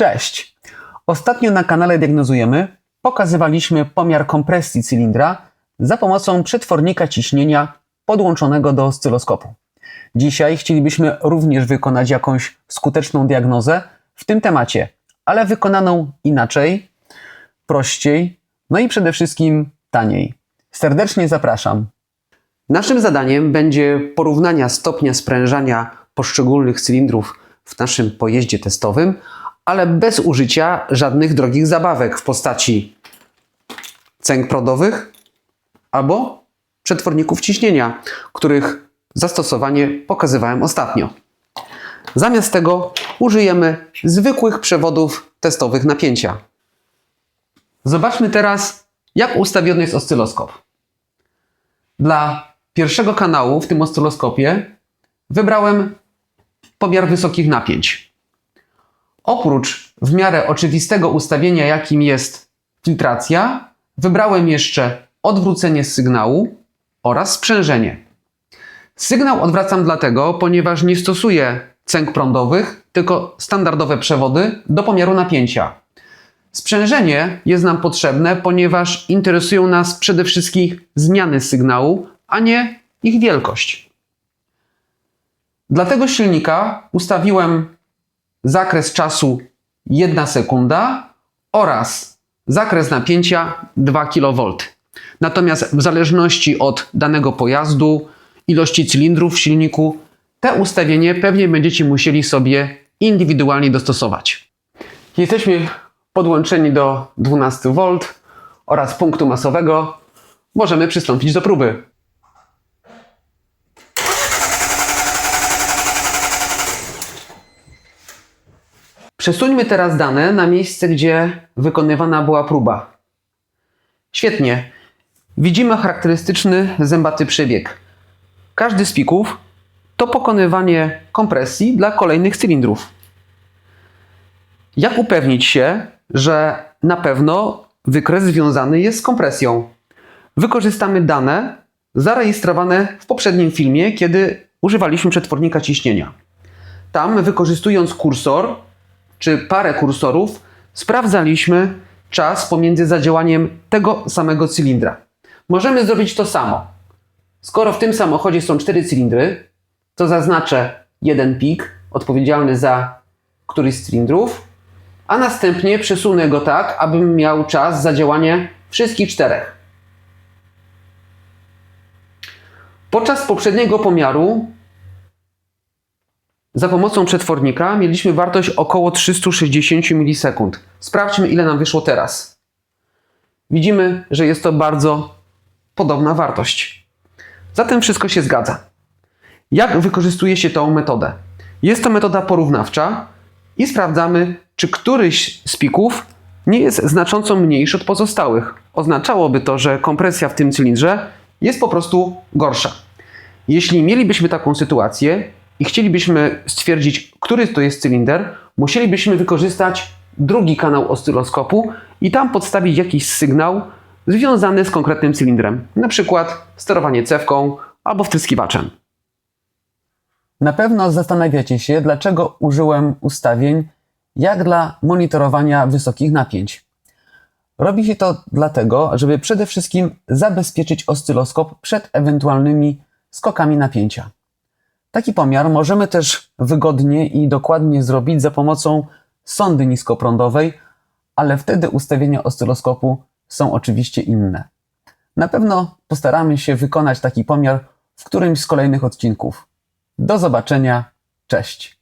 Cześć! Ostatnio na kanale Diagnozujemy pokazywaliśmy pomiar kompresji cylindra za pomocą przetwornika ciśnienia podłączonego do oscyloskopu. Dzisiaj chcielibyśmy również wykonać jakąś skuteczną diagnozę w tym temacie, ale wykonaną inaczej, prościej, no i przede wszystkim taniej. Serdecznie zapraszam. Naszym zadaniem będzie porównania stopnia sprężania poszczególnych cylindrów w naszym pojeździe testowym, ale bez użycia żadnych drogich zabawek w postaci cęg prodowych albo przetworników ciśnienia, których zastosowanie pokazywałem ostatnio. Zamiast tego użyjemy zwykłych przewodów testowych napięcia. Zobaczmy teraz, jak ustawiony jest oscyloskop. Dla pierwszego kanału w tym oscyloskopie wybrałem pomiar wysokich napięć. Oprócz w miarę oczywistego ustawienia, jakim jest filtracja, wybrałem jeszcze odwrócenie sygnału oraz sprzężenie. Sygnał odwracam dlatego, ponieważ nie stosuję cęg prądowych, tylko standardowe przewody do pomiaru napięcia. Sprzężenie jest nam potrzebne, ponieważ interesują nas przede wszystkim zmiany sygnału, a nie ich wielkość. Dla tego silnika ustawiłem zakres czasu 1 sekunda oraz zakres napięcia 2 kV. Natomiast w zależności od danego pojazdu, ilości cylindrów w silniku, te ustawienie pewnie będziecie musieli sobie indywidualnie dostosować. Jesteśmy podłączeni do 12 V oraz punktu masowego. Możemy przystąpić do próby. Przesuńmy teraz dane na miejsce, gdzie wykonywana była próba. Świetnie. Widzimy charakterystyczny zębaty przebieg. Każdy z pików to pokonywanie kompresji dla kolejnych cylindrów. Jak upewnić się, że na pewno wykres związany jest z kompresją? Wykorzystamy dane zarejestrowane w poprzednim filmie, kiedy używaliśmy przetwornika ciśnienia. Tam, wykorzystując kursor czy parę kursorów, sprawdzaliśmy czas pomiędzy zadziałaniem tego samego cylindra. Możemy zrobić to samo. Skoro w tym samochodzie są cztery cylindry, to zaznaczę jeden pik odpowiedzialny za któryś z cylindrów, a następnie przesunę go tak, abym miał czas zadziałania wszystkich czterech. Podczas poprzedniego pomiaru za pomocą przetwornika mieliśmy wartość około 360 milisekund. Sprawdźmy, ile nam wyszło teraz. Widzimy, że jest to bardzo podobna wartość. Zatem wszystko się zgadza. Jak wykorzystuje się tą metodę? Jest to metoda porównawcza i sprawdzamy, czy któryś z pików nie jest znacząco mniejszy od pozostałych. Oznaczałoby to, że kompresja w tym cylindrze jest po prostu gorsza. Jeśli mielibyśmy taką sytuację i chcielibyśmy stwierdzić, który to jest cylinder, musielibyśmy wykorzystać drugi kanał oscyloskopu i tam podstawić jakiś sygnał związany z konkretnym cylindrem, na przykład sterowanie cewką albo wtryskiwaczem. Na pewno zastanawiacie się, dlaczego użyłem ustawień jak dla monitorowania wysokich napięć. Robi się to dlatego, żeby przede wszystkim zabezpieczyć oscyloskop przed ewentualnymi skokami napięcia. Taki pomiar możemy też wygodnie i dokładnie zrobić za pomocą sondy niskoprądowej, ale wtedy ustawienia oscyloskopu są oczywiście inne. Na pewno postaramy się wykonać taki pomiar w którymś z kolejnych odcinków. Do zobaczenia, cześć!